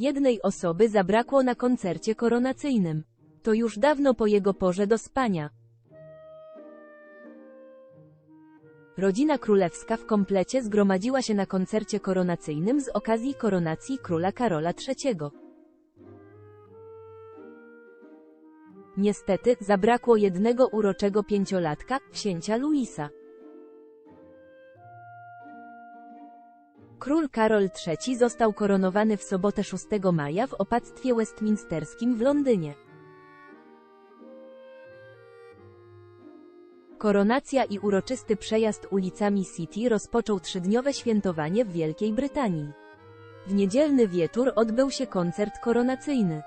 Jednej osoby zabrakło na koncercie koronacyjnym. To już dawno po jego porze do spania. Rodzina królewska w komplecie zgromadziła się na koncercie koronacyjnym z okazji koronacji króla Karola III. Niestety, zabrakło jednego uroczego pięciolatka, księcia Luisa. Król Karol III został koronowany w sobotę 6 maja w opactwie westminsterskim w Londynie. Koronacja i uroczysty przejazd ulicami City rozpoczął trzydniowe świętowanie w Wielkiej Brytanii. W niedzielny wieczór odbył się koncert koronacyjny.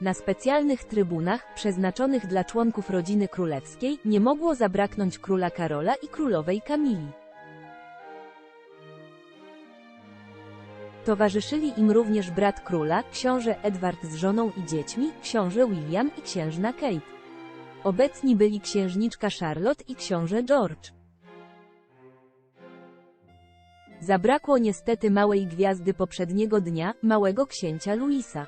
Na specjalnych trybunach, przeznaczonych dla członków rodziny królewskiej, nie mogło zabraknąć króla Karola i królowej Kamili. Towarzyszyli im również brat króla, książę Edward z żoną i dziećmi, książę William i księżna Kate. Obecni byli księżniczka Charlotte i książę George. Zabrakło niestety małej gwiazdy poprzedniego dnia, małego księcia Luisa.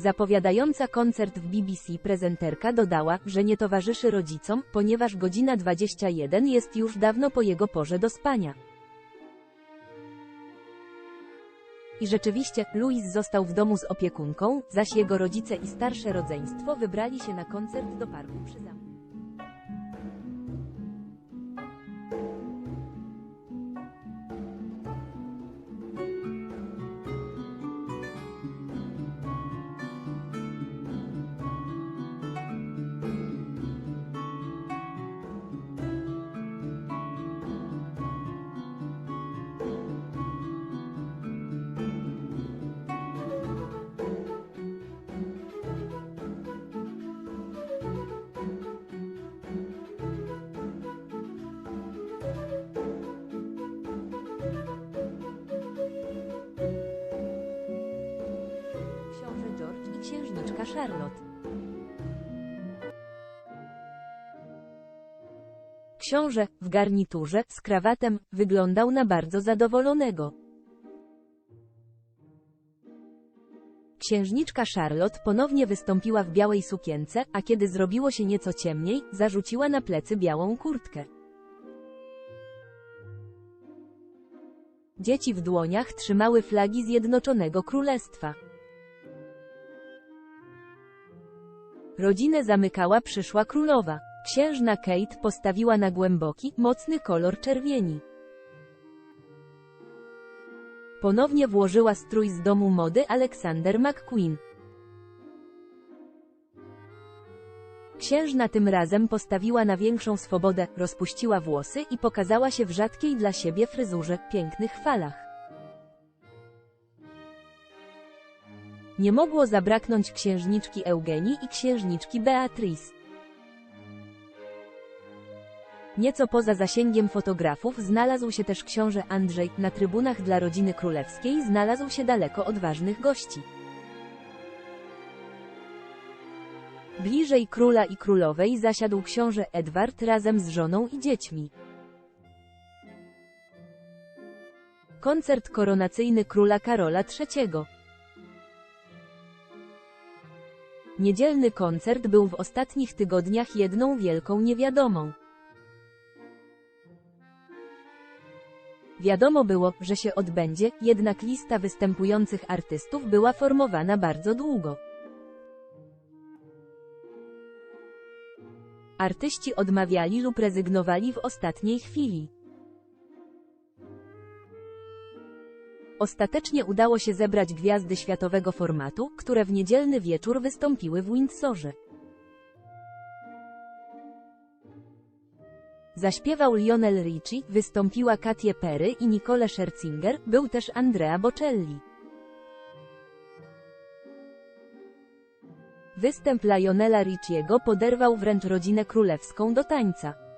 Zapowiadająca koncert w BBC prezenterka dodała, że nie towarzyszy rodzicom, ponieważ godzina 21 jest już dawno po jego porze do spania. I rzeczywiście, Louis został w domu z opiekunką, zaś jego rodzice i starsze rodzeństwo wybrali się na koncert do parku przy zamku. Księżniczka Charlotte. Książę, w garniturze, z krawatem, wyglądał na bardzo zadowolonego. Księżniczka Charlotte ponownie wystąpiła w białej sukience, a kiedy zrobiło się nieco ciemniej, zarzuciła na plecy białą kurtkę. Dzieci w dłoniach trzymały flagi Zjednoczonego Królestwa. Rodzinę zamykała przyszła królowa. Księżna Kate postawiła na głęboki, mocny kolor czerwieni. Ponownie włożyła strój z domu mody Alexander McQueen. Księżna tym razem postawiła na większą swobodę, rozpuściła włosy i pokazała się w rzadkiej dla siebie fryzurze, pięknych falach. Nie mogło zabraknąć księżniczki Eugenii i księżniczki Beatrice. Nieco poza zasięgiem fotografów znalazł się też książę Andrzej, na trybunach dla rodziny królewskiej znalazł się daleko odważnych gości. Bliżej króla i królowej zasiadł książę Edward razem z żoną i dziećmi. Koncert koronacyjny króla Karola III Niedzielny koncert był w ostatnich tygodniach jedną wielką niewiadomą. Wiadomo było, że się odbędzie, jednak lista występujących artystów była formowana bardzo długo. Artyści odmawiali lub rezygnowali w ostatniej chwili. Ostatecznie udało się zebrać gwiazdy światowego formatu, które w niedzielny wieczór wystąpiły w Windsorze. Zaśpiewał Lionel Richie, wystąpiła Katy Perry i Nicole Scherzinger, był też Andrea Bocelli. Występ Lionela Richiego poderwał wręcz rodzinę królewską do tańca.